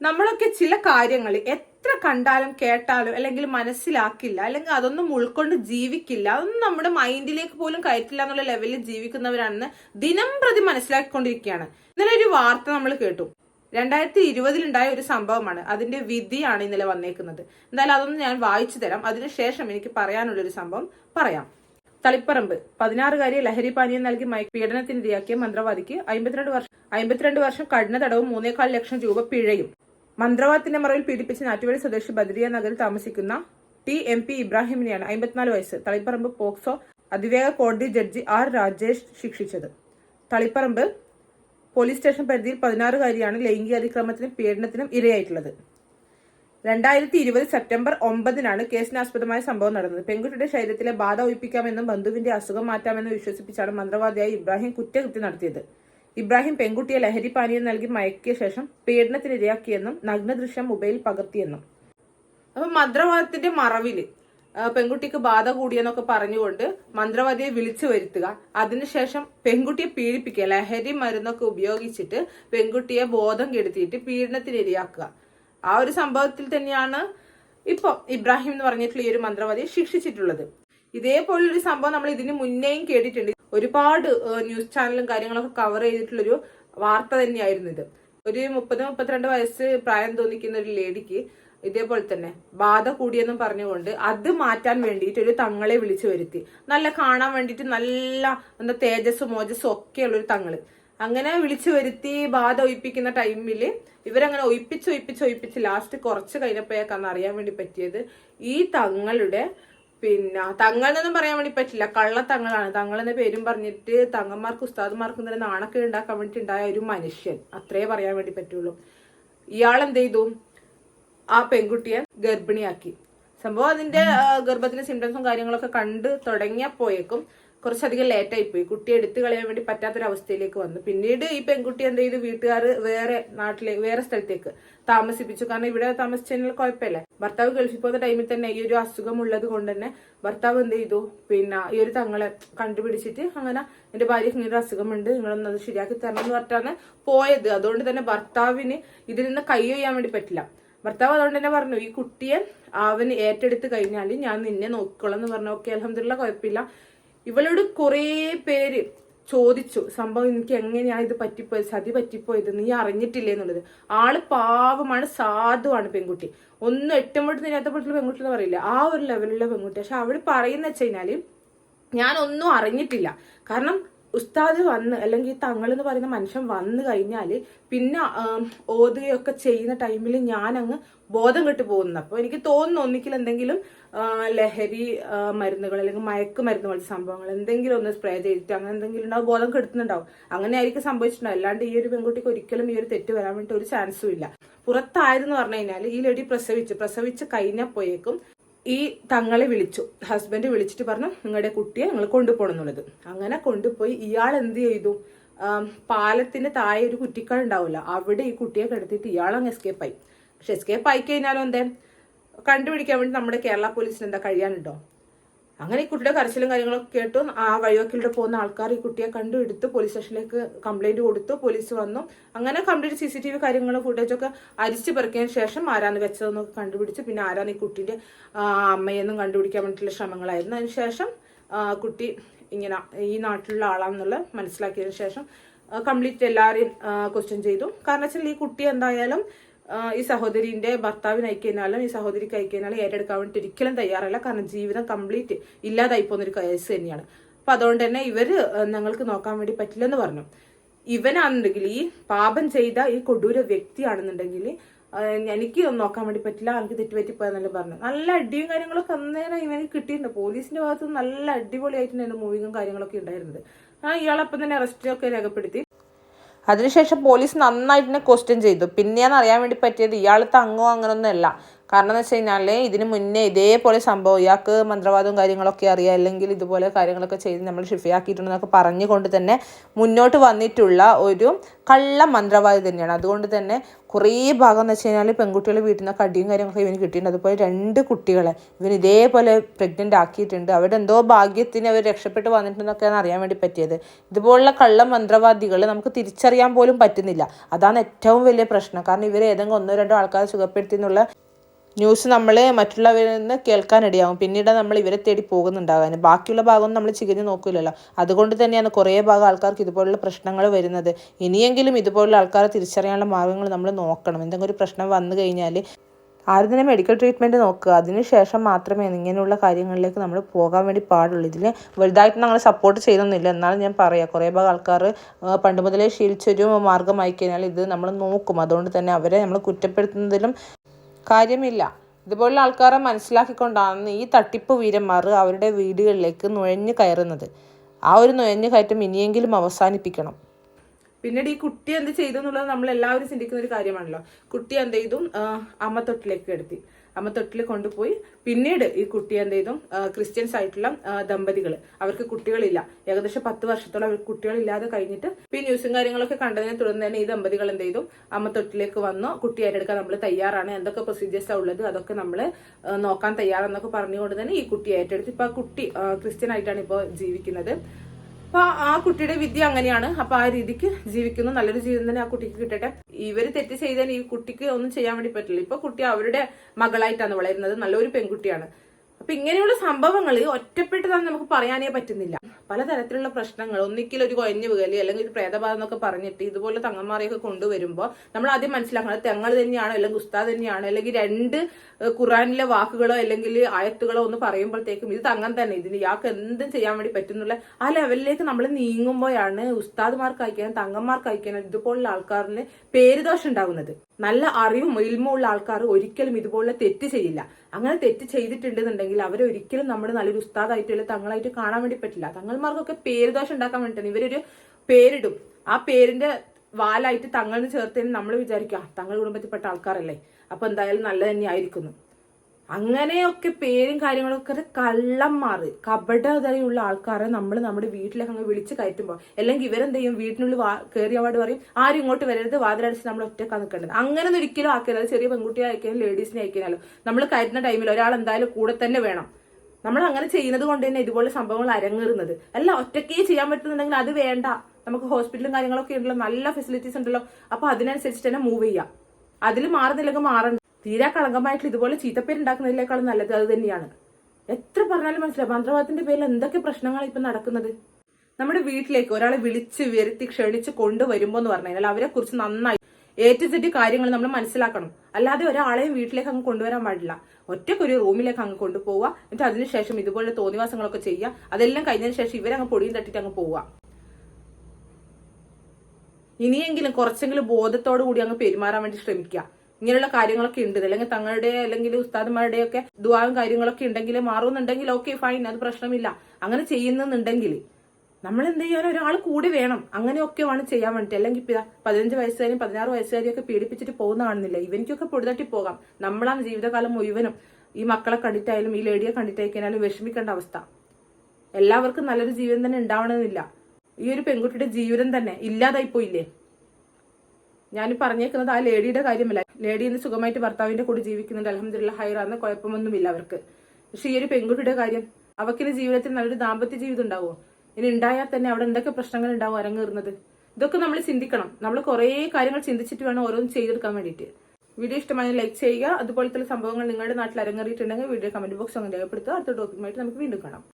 നമ്മളൊക്കെ ചില കാര്യങ്ങൾ എത്ര കണ്ടാലും കേട്ടാലും അല്ലെങ്കിൽ മനസ്സിലാക്കില്ല അല്ലെങ്കിൽ അതൊന്നും ഉൾക്കൊണ്ട് ജീവിക്കില്ല അതൊന്നും നമ്മുടെ മൈൻഡിലേക്ക് പോലും കയറ്റില്ല എന്നുള്ള ലെവലിൽ ജീവിക്കുന്നവരാണെന്ന് ദിനം പ്രതി മനസ്സിലാക്കിക്കൊണ്ടിരിക്കുകയാണ്. ഇന്നലെ ഒരു വാർത്ത നമ്മൾ കേട്ടു. രണ്ടായിരത്തി ഇരുപതിലുണ്ടായ ഒരു സംഭവമാണ്. അതിന്റെ വിധിയാണ് ഇന്നലെ വന്നേക്കുന്നത്. എന്തായാലും അതൊന്നും ഞാൻ വായിച്ചു തരാം. അതിനുശേഷം എനിക്ക് പറയാനുള്ള ഒരു സംഭവം പറയാം. തളിപ്പറമ്പ്. പതിനാറുകാരി ലഹരി പാനീയം നൽകി പീഡനത്തിനിരയാക്കിയ മന്ത്രവാദിക്ക് അമ്പത്തിരണ്ട് വർഷം അമ്പത്തിരണ്ട് വർഷം കഠിന തടവും മൂന്നേകാൽ ലക്ഷം രൂപ പിഴയും. മന്ത്രവാദത്തിന്റെ മറവിൽ പീഡിപ്പിച്ച് നാറ്റുവേലി സ്വദേശി ബദ്രിയ നഗറിൽ താമസിക്കുന്ന ടി എം പി ഇബ്രാഹിമിനെയാണ് അമ്പത്തിനാല് വയസ്സ് തളിപ്പറമ്പ് പോക്സോ അതിവേഗ കോടതി ജഡ്ജി ആർ രാജേഷ് ശിക്ഷിച്ചത്. തളിപ്പറമ്പ് പോലീസ് സ്റ്റേഷൻ പരിധിയിൽ പതിനാറുകാരിയാണ് ലൈംഗിക അതിക്രമത്തിനും പീഡനത്തിനും ഇരയായിട്ടുള്ളത്. രണ്ടായിരത്തി ഇരുപത് സെപ്റ്റംബർ ഒമ്പതിനാണ് കേസിനാസ്പദമായ സംഭവം നടന്നത്. പെൺകുട്ടിയുടെ ശരീരത്തിലെ ബാധ ഒഴിപ്പിക്കാമെന്നും ബന്ധുവിന്റെ അസുഖം മാറ്റാമെന്നും വിശ്വസിപ്പിച്ചാണ് മന്ത്രവാദിയായ ഇബ്രാഹിം കുറ്റകൃത്യം നടത്തിയത്. ഇബ്രാഹിം പെൺകുട്ടിയെ ലഹരി പാനീയം നൽകി മയക്കിയ ശേഷം പീഡനത്തിനിരയാക്കിയെന്നും നഗ്നദൃശ്യം മൊബൈൽ പകർത്തിയെന്നും. അപ്പൊ മന്ത്രവാദത്തിന്റെ മറവിൽ പെൺകുട്ടിക്ക് ബാധ കൂടിയെന്നൊക്കെ പറഞ്ഞുകൊണ്ട് മന്ത്രവാദിയെ വിളിച്ചു വരുത്തുക. അതിനുശേഷം പെൺകുട്ടിയെ പീഡിപ്പിക്കുക ലഹരി മരുന്നൊക്കെ ഉപയോഗിച്ചിട്ട് പെൺകുട്ടിയെ ബോധം കെടുത്തിയിട്ട് പീഡനത്തിന് ഇരയാക്കുക. ആ ഒരു സംഭവത്തിൽ തന്നെയാണ് ഇപ്പം ഇബ്രാഹിം എന്ന് പറഞ്ഞിട്ടുള്ള ഈ ഒരു മന്ത്രവാദിയെ ശിക്ഷിച്ചിട്ടുള്ളത്. ഇതേപോലൊരു സംഭവം നമ്മൾ ഇതിന് മുന്നേയും കേട്ടിട്ടുണ്ട്. ഒരുപാട് ന്യൂസ് ചാനലും കാര്യങ്ങളൊക്കെ കവർ ചെയ്തിട്ടുള്ളൊരു വാർത്ത തന്നെയായിരുന്നു ഇത്. ഒരു മുപ്പത് മുപ്പത്തിരണ്ട് വയസ്സ് പ്രായം തോന്നിക്കുന്ന ഒരു ലേഡിക്ക് ഇതേപോലെ തന്നെ ബാധ കൂടിയെന്നും പറഞ്ഞുകൊണ്ട് അത് മാറ്റാൻ വേണ്ടിയിട്ട് ഒരു തങ്ങളെ വിളിച്ചു വരുത്തി. നല്ല കാണാൻ വേണ്ടിയിട്ട് നല്ല എന്താ തേജസ്സും മോജസ്സും ഒക്കെയുള്ളൊരു തങ്ങൾ. അങ്ങനെ വിളിച്ചു വരുത്തി ബാധ ഒഴിപ്പിക്കുന്ന ടൈമിൽ ഇവരങ്ങനെ ഒഴിപ്പിച്ച് ഒഴിപ്പിച്ച് ഒഴിപ്പിച്ച് ലാസ്റ്റ് കുറച്ച് കഴിഞ്ഞപ്പോഴേക്കാന്ന് അറിയാൻ വേണ്ടി പറ്റിയത് ഈ തങ്ങളുടെ പിന്നെ തങ്ങൾ എന്നൊന്നും പറയാൻ വേണ്ടി പറ്റില്ല. കള്ള തങ്ങളാണ് തങ്ങൾ എന്ന പേരും പറഞ്ഞിട്ട് തങ്ങന്മാർക്ക് ഉസ്താദ്മാർക്കും തന്നെ നാണൊക്കെ ഉണ്ടാക്കാൻ വേണ്ടി ഉണ്ടായ ഒരു മനുഷ്യൻ. അത്രേ പറയാൻ വേണ്ടി പറ്റുള്ളൂ. ഇയാൾ എന്ത് ചെയ്തു ആ പെൺകുട്ടിയെ ഗർഭിണിയാക്കി. സംഭവം അതിന്റെ ഗർഭത്തിന്റെ സിംറ്റംസും കാര്യങ്ങളൊക്കെ കണ്ട് തുടങ്ങിയപ്പോയേക്കും കുറച്ചധികം ലേറ്റായി പോയി. കുട്ടിയെ എടുത്തു കളയാൻ വേണ്ടി പറ്റാത്തൊരവസ്ഥയിലേക്ക് വന്നു. പിന്നീട് ഈ പെൺകുട്ടി എന്ത് ചെയ്തു? വീട്ടുകാർ വേറെ നാട്ടിലേക്ക് വേറെ സ്ഥലത്തേക്ക് താമസിപ്പിച്ചു. കാരണം ഇവിടെ താമസിച്ചതിനാൽ കുഴപ്പമില്ല. ഭർത്താവ് ഗൾഫിൽ പോകുന്ന ടൈമിൽ തന്നെ ഈ ഒരു അസുഖം ഉള്ളത് കൊണ്ട് തന്നെ ഭർത്താവ് എന്ത് ചെയ്തു? പിന്നെ ഈ ഒരു തങ്ങളെ കണ്ടുപിടിച്ചിട്ട് അങ്ങനെ എന്റെ ഭാര്യക്ക് ഇങ്ങനെ ഒരു അസുഖമുണ്ട് അത് ശരിയാക്കി തരണം എന്ന് പറഞ്ഞാണ് പോയത്. അതുകൊണ്ട് തന്നെ ഭർത്താവിന് ഇതിൽ നിന്ന് കൈ ചെയ്യാൻ വേണ്ടി പറ്റില്ല. ഭർത്താവ് അതുകൊണ്ട് തന്നെ പറഞ്ഞു ഈ കുട്ടിയെ അവന് ഏറ്റെടുത്ത് കഴിഞ്ഞാൽ ഞാൻ നിന്നെ നോക്കിക്കോളാം എന്ന് പറഞ്ഞു ഓക്കെ അലഹമില്ല കുഴപ്പമില്ല. ഇവളോട് കുറേ പേര് ചോദിച്ചു സംഭവം എനിക്ക് എങ്ങനെയാണ് ഇത് പറ്റിപ്പോയത്? സതി പറ്റിപ്പോയത് നീ അറിഞ്ഞിട്ടില്ലേ എന്നുള്ളത്. ആൾ പാവമാണ് സാധുവാണ് പെൺകുട്ടി. ഒന്നും എട്ടും വീട്ട് നിരാത്തപ്പെട്ടുള്ള പെൺകുട്ടി എന്ന് പറയില്ല. ആ ഒരു ലെവലുള്ള പെൺകുട്ടി. പക്ഷെ അവൾ പറയുന്ന വെച്ച് കഴിഞ്ഞാൽ ഞാനൊന്നും അറിഞ്ഞിട്ടില്ല. കാരണം ഉസ്താദ് വന്ന് അല്ലെങ്കിൽ തങ്ങൾ എന്ന് പറയുന്ന മനുഷ്യൻ വന്നു കഴിഞ്ഞാൽ പിന്നെ ഓതുകയൊക്കെ ചെയ്യുന്ന ടൈമിൽ ഞാൻ അങ്ങ് ബോധം കെട്ട് പോകുന്നു അപ്പോൾ എനിക്ക് തോന്നുന്നു ഒന്നിക്കിൽ എന്തെങ്കിലും ലഹരി മരുന്നുകൾ അല്ലെങ്കിൽ മയക്ക് മരുന്ന് പോലത്തെ സംഭവങ്ങൾ എന്തെങ്കിലും ഒന്ന് സ്പ്രേ ചെയ്തിട്ട് അങ്ങനെ എന്തെങ്കിലും ഉണ്ടാവും ബോധം കെടുത്തുന്നുണ്ടാവും. അങ്ങനെ ആയിരിക്കും സംഭവിച്ചിട്ടുണ്ടാവും അല്ലാണ്ട് ഈ ഒരു പെൺകുട്ടിക്ക് ഒരിക്കലും ഈ ഒരു തെറ്റ് വരാൻ വേണ്ടി ഒരു ചാൻസും ഇല്ല. പുറത്തായതെന്ന് പറഞ്ഞു കഴിഞ്ഞാൽ ഈ ലേഡി പ്രസവിച്ച്. പ്രസവിച്ച് കഴിഞ്ഞപ്പോഴേക്കും ഈ തങ്ങളെ വിളിച്ചു. ഹസ്ബൻഡ് വിളിച്ചിട്ട് പറഞ്ഞു നിങ്ങളുടെ കുട്ടിയെ നിങ്ങൾ കൊണ്ടുപോകണം എന്നുള്ളത് അങ്ങനെ കൊണ്ടുപോയി. ഇയാൾ എന്ത് ചെയ്തു? പാലത്തിന്റെ താഴെ ഒരു കുറ്റിക്കാട് ഉണ്ടാവില്ല. അവിടെ ഈ കുട്ടിയെ കിടത്തിയിട്ട് ഇയാളങ്ങ് എസ്കേപ്പ് ആയി. പക്ഷെ എസ്കേപ്പ് ആയി കഴിഞ്ഞാലും എന്തേ? കണ്ടുപിടിക്കാൻ വേണ്ടി നമ്മുടെ കേരള പോലീസിന് എന്താ കഴിയാനുണ്ടോ? അങ്ങനെ ഈ കുട്ടിയുടെ കരച്ചിലും കാര്യങ്ങളൊക്കെ കേട്ടു. ആ വഴിവക്കിലൂടെ പോകുന്ന ആൾക്കാർ ഈ കുട്ടിയെ കണ്ടു എടുത്ത് പോലീസ് സ്റ്റേഷനിലേക്ക് കംപ്ലൈന്റ് കൊടുത്തു പോലീസ് വന്നു. അങ്ങനെ complete C C T V കാര്യങ്ങളും ഫുട്ടേജൊക്കെ അരിച്ചു പെറുക്കിയതിന് ശേഷം ആരാന്ന് വെച്ചതെന്നൊക്കെ കണ്ടുപിടിച്ച്. പിന്നെ ആരാന്ന് ഈ കുട്ടിന്റെ അമ്മയെന്നും കണ്ടുപിടിക്കാൻ വേണ്ടിയിട്ടുള്ള ശ്രമങ്ങളായിരുന്നു. അതിനുശേഷം കുട്ടി ഇങ്ങനെ ഈ നാട്ടിലുള്ള ആളാണെന്നുള്ള മനസ്സിലാക്കിയതിനു ശേഷം കംപ്ലീറ്റ് എല്ലാവരെയും ക്വസ്റ്റ്യൻ ചെയ്തു. കാരണം വെച്ചാൽ ഈ കുട്ടി എന്തായാലും ഈ സഹോദരിന്റെ ഭർത്താവിന് അയക്കഴിഞ്ഞാലും ഈ സഹോദരിക്ക് അയക്കഴിഞ്ഞാലും ഏറ്റെടുക്കാൻ വേണ്ടി ഒരിക്കലും തയ്യാറല്ല. കാരണം ജീവിതം കംപ്ലീറ്റ് ഇല്ലാതായി പോകുന്ന ഒരു കേസ് തന്നെയാണ്. അപ്പൊ അതുകൊണ്ട് തന്നെ ഇവർ ഞങ്ങൾക്ക് നോക്കാൻ വേണ്ടി പറ്റില്ലെന്ന് പറഞ്ഞു. ഇവനാണെന്നുണ്ടെങ്കിൽ ഈ പാപം ചെയ്ത ഈ കൊടൂര വ്യക്തിയാണെന്നുണ്ടെങ്കിൽ എനിക്ക് നോക്കാൻ വേണ്ടി പറ്റില്ല എനിക്ക് തെറ്റുപറ്റിപ്പോയെന്നല്ലേ പറഞ്ഞു. നല്ല അടിയും കാര്യങ്ങളൊക്കെ അന്നേരം ഇവന് കിട്ടിയിട്ടുണ്ട്. പോലീസിന്റെ ഭാഗത്തുനിന്ന് നല്ല അടിപൊളിയായിട്ടുണ്ടായിരുന്നു മൂവിങ്ങും കാര്യങ്ങളൊക്കെ ഉണ്ടായിരുന്നത്. ആ ഇയാളപ്പം തന്നെ അറസ്റ്റ് ഒക്കെ രേഖപ്പെടുത്തി. അതിനുശേഷം പോലീസ് നന്നായിട്ട് തന്നെ ക്വസ്റ്റ്യൻ ചെയ്തു. പിന്നെയാണ് അറിയാൻ വേണ്ടി പറ്റിയത് ഇയാൾ തങ്ങോ അങ്ങനൊന്നും അല്ല. കാരണം എന്ന് വെച്ച് കഴിഞ്ഞാൽ ഇതിന് മുന്നേ ഇതേപോലെ സംഭവം ഇയാൾക്ക് മന്ത്രവാദവും കാര്യങ്ങളൊക്കെ അറിയാം അല്ലെങ്കിൽ ഇതുപോലെ കാര്യങ്ങളൊക്കെ ചെയ്ത് നമ്മൾ ഷിഫയാക്കിയിട്ടുണ്ടെന്നൊക്കെ പറഞ്ഞുകൊണ്ട് തന്നെ മുന്നോട്ട് വന്നിട്ടുള്ള ഒരു കള്ള മന്ത്രവാദി തന്നെയാണ്. അതുകൊണ്ട് തന്നെ കുറേ ഭാഗം എന്ന് വെച്ച് കഴിഞ്ഞാൽ പെൺകുട്ടികൾ വീട്ടിൽ നിന്നൊക്കെ അടിയും കാര്യങ്ങളൊക്കെ ഇവന് കിട്ടിയിട്ടുണ്ട്. അതുപോലെ രണ്ട് കുട്ടികളെ ഇവൻ ഇതേപോലെ പ്രഗ്നന്റ് ആക്കിയിട്ടുണ്ട്. അവരുടെ എന്തോ ഭാഗ്യത്തിന് അവർ രക്ഷപ്പെട്ട് വന്നിട്ടുണ്ടെന്നൊക്കെയാണ് അറിയാൻ വേണ്ടി പറ്റിയത്. ഇതുപോലുള്ള കള്ള മന്ത്രവാദികൾ നമുക്ക് തിരിച്ചറിയാൻ പോലും പറ്റുന്നില്ല. അതാണ് ഏറ്റവും വലിയ പ്രശ്നം. കാരണം ഇവർ ഏതെങ്കിലും ഒന്നോ രണ്ടോ ആൾക്കാരെ സുഖപ്പെടുത്തി എന്നുള്ള ന്യൂസ് നമ്മൾ മറ്റുള്ളവരിൽ നിന്ന് കേൾക്കാനിടയാവും പിന്നീട് നമ്മൾ ഇവരെ തേടി പോകുന്നുണ്ടാകാൻ ബാക്കിയുള്ള ഭാഗമൊന്നും നമ്മൾ ചികഞ്ഞു നോക്കില്ലല്ലോ അതുകൊണ്ട് തന്നെയാണ് കുറേ ഭാഗം ആൾക്കാർക്ക് ഇതുപോലുള്ള പ്രശ്നങ്ങൾ വരുന്നത്. ഇനിയെങ്കിലും ഇതുപോലുള്ള ആൾക്കാരെ തിരിച്ചറിയാനുള്ള മാർഗങ്ങൾ നമ്മൾ നോക്കണം. എന്തെങ്കിലും ഒരു പ്രശ്നം വന്നു കഴിഞ്ഞാൽ ആദ്യം തന്നെ മെഡിക്കൽ ട്രീറ്റ്മെന്റ് നോക്കുക. അതിനുശേഷം മാത്രമേ ഇങ്ങനെയുള്ള കാര്യങ്ങളിലേക്ക് നമ്മൾ പോകാൻ വേണ്ടി പാടുള്ളൂ. ഇതിൽ വലുതായിട്ട് ഞങ്ങൾ സപ്പോർട്ട് ചെയ്തൊന്നുമില്ല. എന്നാലും ഞാൻ പറയാം. കുറേ ഭാഗം ആൾക്കാർ പണ്ട് മുതലേ ശീലിച്ചൊരു മാർഗമായി കഴിഞ്ഞാൽ ഇത് നമ്മൾ നോക്കും. അതുകൊണ്ട് തന്നെ അവരെ നമ്മൾ കുറ്റപ്പെടുത്തുന്നതിലും കാര്യമില്ല. ഇതുപോലുള്ള ആൾക്കാരെ മനസ്സിലാക്കിക്കൊണ്ടാണ് ഈ തട്ടിപ്പ് വീരന്മാർ അവരുടെ വീടുകളിലേക്ക് നുഴഞ്ഞു കയറുന്നത്. ആ ഒരു നുഴഞ്ഞു കയറ്റം ഇനിയെങ്കിലും അവസാനിപ്പിക്കണം. പിന്നീട് ഈ കുട്ടി എന്ത് ചെയ്തു എന്നുള്ളത് നമ്മൾ എല്ലാവരും ചിന്തിക്കുന്ന ഒരു കാര്യമാണല്ലോ. കുട്ടി എന്ത് ചെയ്തു? ആ, അമ്മത്തൊട്ടിലേക്ക് കിടത്തി അമ്മത്തൊട്ടിൽ കൊണ്ടുപോയി. പിന്നീട് ഈ കുട്ടി എന്ത് ചെയ്തു? ക്രിസ്ത്യൻസ് ആയിട്ടുള്ള ദമ്പതികൾ അവർക്ക് കുട്ടികളില്ല. ഏകദേശം പത്ത് വർഷത്തോളം അവർക്ക് കുട്ടികളില്ലാതെ കഴിഞ്ഞിട്ട് ഈ ന്യൂസും കാര്യങ്ങളൊക്കെ കണ്ടതിനെ തുടർന്ന് തന്നെ ഈ ദമ്പതികൾ എന്ത് ചെയ്തു? അമ്മ തൊട്ടിലേക്ക് വന്നു. കുട്ടി ഏറ്റെടുക്കാൻ നമ്മൾ തയ്യാറാണ്. എന്തൊക്കെ പ്രൊസീജിയേഴ്സാണ് ഉള്ളത് അതൊക്കെ നമ്മൾ നോക്കാൻ തയ്യാറാണെന്നൊക്കെ പറഞ്ഞുകൊണ്ട് തന്നെ ഈ കുട്ടി ഏറ്റെടുത്ത്. ഇപ്പൊ ആ കുട്ടി ക്രിസ്ത്യൻ ആയിട്ടാണ് ഇപ്പോൾ ജീവിക്കുന്നത്. അപ്പൊ ആ കുട്ടിയുടെ വിദ്യ അങ്ങനെയാണ്. അപ്പൊ ആ രീതിക്ക് ജീവിക്കുന്നു. നല്ലൊരു ജീവിതം തന്നെ ആ കുട്ടിക്ക് കിട്ടട്ടെ. ഇവർ തെറ്റ് ചെയ്താൽ ഈ കുട്ടിക്ക് ഒന്നും ചെയ്യാൻ വേണ്ടി പറ്റില്ല. ഇപ്പൊ കുട്ടി അവരുടെ മകളായിട്ടാണ് വളരുന്നത്. നല്ലൊരു പെൺകുട്ടിയാണ്. അപ്പൊ ഇങ്ങനെയുള്ള സംഭവങ്ങൾ ഒറ്റപ്പെട്ടതാണ് നമുക്ക് പറയാനേ പറ്റുന്നില്ല. പലതരത്തിലുള്ള പ്രശ്നങ്ങൾ ഒന്നിക്കൽ ഒരു കൊയഞ്ഞു വീകലി അല്ലെങ്കിൽ ഒരു പ്രേതബാധ എന്നൊക്കെ പറഞ്ഞിട്ട് ഇതുപോലെ തങ്ങന്മാരെയൊക്കെ കൊണ്ടുവരുമ്പോൾ നമ്മൾ ആദ്യം മനസ്സിലാക്കണം തെങ്ങൾ തന്നെയാണോ അല്ലെങ്കിൽ ഉസ്താദ് തന്നെയാണോ അല്ലെങ്കിൽ രണ്ട് ഖുറാനിലെ വാക്കുകളോ അല്ലെങ്കിൽ ആയത്തുകളോ ഒന്ന് പറയുമ്പോഴത്തേക്കും ഇത് തങ്ങൻ തന്നെ ഇതിന് ഇയാൾക്ക് എന്തും ചെയ്യാൻ വേണ്ടി പറ്റുന്നുള്ള ആ ലെവലിലേക്ക് നമ്മൾ നീങ്ങുമ്പോഴാണ് ഉസ്താദ്മാർക്ക് അയക്കാനും തങ്ങന്മാർക്ക് അയക്കാനും ഇതുപോലുള്ള ആൾക്കാരിന് പേരുദോഷം ഉണ്ടാകുന്നത്. നല്ല അറിവും ഇൽമുള്ള ആൾക്കാർ ഒരിക്കലും ഇതുപോലെ തെറ്റ് ചെയ്യില്ല. അങ്ങനെ തെറ്റ് ചെയ്തിട്ടുണ്ടെന്നുണ്ടെങ്കിൽ അവരൊരിക്കലും നമ്മൾ നല്ലൊരു ഉസ്താദായിട്ട് അല്ലെങ്കിൽ തങ്ങളായിട്ട് കാണാൻ വേണ്ടി പറ്റില്ല. തങ്ങന്മാർക്കൊക്കെ പേരുദോഷം ഉണ്ടാക്കാൻ വേണ്ടിയിട്ടാണ് ഇവരൊരു പേരിടും. ആ പേരിന്റെ വാലായിട്ട് തങ്ങളെന്ന് ചേർത്തതിന് നമ്മൾ വിചാരിക്കുക "ആ, തങ്ങൾ കുടുംബത്തിൽപ്പെട്ട ആൾക്കാരല്ലേ അപ്പൊ എന്തായാലും നല്ല തന്നെ ആയിരിക്കുന്നു അങ്ങനെയൊക്കെ പേരും കാര്യങ്ങളൊക്കെ കള്ളന്മാർ കപടതയുള്ള ആൾക്കാരെ നമ്മൾ നമ്മുടെ വീട്ടിലേക്ക് അങ്ങ് വിളിച്ച് കയറ്റുമ്പോൾ അല്ലെങ്കിൽ ഇവരെന്ത് ചെയ്യും വീട്ടിനുള്ളിൽ വാ കയറി അവിടെ പറയും ആരും ഇങ്ങോട്ട് വരരുത് വാതിലടിച്ച് നമ്മൾ ഒറ്റക്കാ നിൽക്കേണ്ടത്. അങ്ങനെ ഒരിക്കലും ആക്കരുത്. ചെറിയ പെൺകുട്ടിയെ അയക്കാനും ലേഡീസിനെ അയക്കാനല്ലോ നമ്മൾ കയറ്റുന്ന ടൈമിൽ ഒരാൾ എന്തായാലും കൂടെ തന്നെ വേണം. നമ്മൾ അങ്ങനെ ചെയ്യുന്നത് കൊണ്ട് തന്നെ ഇതുപോലെ സംഭവങ്ങൾ അരങ്ങേറുന്നത്. അല്ല ഒറ്റയ്ക്കേ ചെയ്യാൻ പറ്റുന്നുണ്ടെങ്കിൽ അത് വേണ്ട. നമുക്ക് ഹോസ്പിറ്റലും കാര്യങ്ങളൊക്കെ ഉണ്ടല്ലോ നല്ല ഫെസിലിറ്റീസ് ഉണ്ടല്ലോ. അപ്പൊ അതിനനുസരിച്ച് തന്നെ മൂവ് ചെയ്യാം. അതിൽ മാറുന്നില്ലെങ്കിൽ മാറണ്ട. തീരാ കളങ്കമായിട്ടുള്ള ഇതുപോലെ ചീത്തപ്പേരുണ്ടാക്കുന്നതിനേക്കാളും നല്ലത് അത് തന്നെയാണ്. എത്ര പറഞ്ഞാലും മനസ്സിലാവും. മന്ത്രവാദത്തിന്റെ പേരിൽ എന്തൊക്കെ പ്രശ്നങ്ങൾ ഇപ്പൊ നടക്കുന്നത്? നമ്മുടെ വീട്ടിലേക്ക് ഒരാളെ വിളിച്ച് വരുത്തി ക്ഷണിച്ച് കൊണ്ടുവരുമ്പോ എന്ന് പറഞ്ഞു കഴിഞ്ഞാൽ അവരെ കുറിച്ച് നന്നായി ഏറ്റെടുത്തിട്ട് കാര്യങ്ങൾ നമ്മൾ മനസ്സിലാക്കണം. അല്ലാതെ ഒരാളെയും വീട്ടിലേക്ക് അങ്ങ് കൊണ്ടുവരാൻ പാടില്ല. ഒറ്റയ്ക്ക് ഒരു റൂമിലേക്ക് അങ്ങ് കൊണ്ടുപോവുക. എന്നിട്ട് അതിനുശേഷം ഇതുപോലെ തോന്നിവാസങ്ങളൊക്കെ ചെയ്യുക. അതെല്ലാം കഴിഞ്ഞതിന് ശേഷം ഇവരങ്ങ് പൊടിയും തട്ടിട്ട് അങ്ങ് പോവുക. ഇനിയെങ്കിലും കുറച്ചെങ്കിലും ബോധത്തോടു കൂടി അങ്ങ് പെരുമാറാൻ വേണ്ടി ശ്രമിക്കുക. ഇങ്ങനെയുള്ള കാര്യങ്ങളൊക്കെ ഉണ്ട്. അല്ലെങ്കിൽ തങ്ങളുടെ അല്ലെങ്കിൽ ഉസ്താദന്മാരുടെ ഒക്കെ ദുവാവും കാര്യങ്ങളൊക്കെ ഉണ്ടെങ്കിൽ മാറുന്നുണ്ടെങ്കിൽ ഓക്കെ ഫൈൻ അത് പ്രശ്നമില്ല. അങ്ങനെ ചെയ്യുന്നുണ്ടെങ്കിൽ നമ്മൾ എന്ത് ചെയ്യാൻ ഒരാൾ കൂടി വേണം. അങ്ങനെയൊക്കെയാണ് ചെയ്യാൻ വേണ്ടിട്ട്. അല്ലെങ്കിൽ പതിനഞ്ച് വയസ്സുകാരും പതിനാറ് വയസ്സുകാരും ഒക്കെ പീഡിപ്പിച്ചിട്ട് പോകുന്ന കാണുന്നില്ല. ഇവനിക്കൊക്കെ പൊടുതട്ടി പോകാം. നമ്മളാ ജീവിതകാലം മുഴുവനും ഈ മക്കളെ കണ്ടിട്ടായാലും ഈ ലേഡിയെ കണ്ടിട്ടായിക്കഴിഞ്ഞാലും വിഷമിക്കേണ്ട അവസ്ഥ. എല്ലാവർക്കും നല്ലൊരു ജീവിതം തന്നെ ഉണ്ടാവണമെന്നില്ല. ഈ ഒരു പെൺകുട്ടിയുടെ ജീവിതം തന്നെ ഇല്ലാതായി പോയില്ലേ ഞാൻ പറഞ്ഞേക്കുന്നത് ആ ലേഡിയുടെ കാര്യമല്ല. ലേഡി ഇന്ന് സുഖമായിട്ട് ഭർത്താവിന്റെ കൂടെ ജീവിക്കുന്നുണ്ട്. അലഹമില്ല ഹൈറാന്ന് കുഴപ്പമൊന്നുമില്ല അവർക്ക്. പക്ഷെ ഈ ഒരു പെൺകുട്ടിയുടെ കാര്യം അവക്കിന് ജീവിതത്തിൽ നല്ലൊരു ദാമ്പത്യ ജീവിതം ഉണ്ടാവുമോ? ഇനി ഉണ്ടായാൽ തന്നെ അവിടെ എന്തൊക്കെ പ്രശ്നങ്ങൾ ഉണ്ടാവും അരങ്ങേറുന്നത്? ഇതൊക്കെ നമ്മൾ ചിന്തിക്കണം. നമ്മൾ കുറേ കാര്യങ്ങൾ ചിന്തിച്ചിട്ട് വേണം ഓരോന്നും ചെയ്തെടുക്കാൻ വേണ്ടിയിട്ട്. വീഡിയോ ഇഷ്ടമായി ലൈക്ക് ചെയ്യുക. അതുപോലത്തെ സംഭവങ്ങൾ നിങ്ങളുടെ നാട്ടിൽ അരങ്ങേറിയിട്ടുണ്ടെങ്കിൽ വീഡിയോ കമന്റ് ബോക്സ് അങ്ങനെ രേഖപ്പെടുത്തുക. അടുത്ത ടോപ്പിക്കുമായിട്ട് നമുക്ക് വീണ്ടും കാണാം.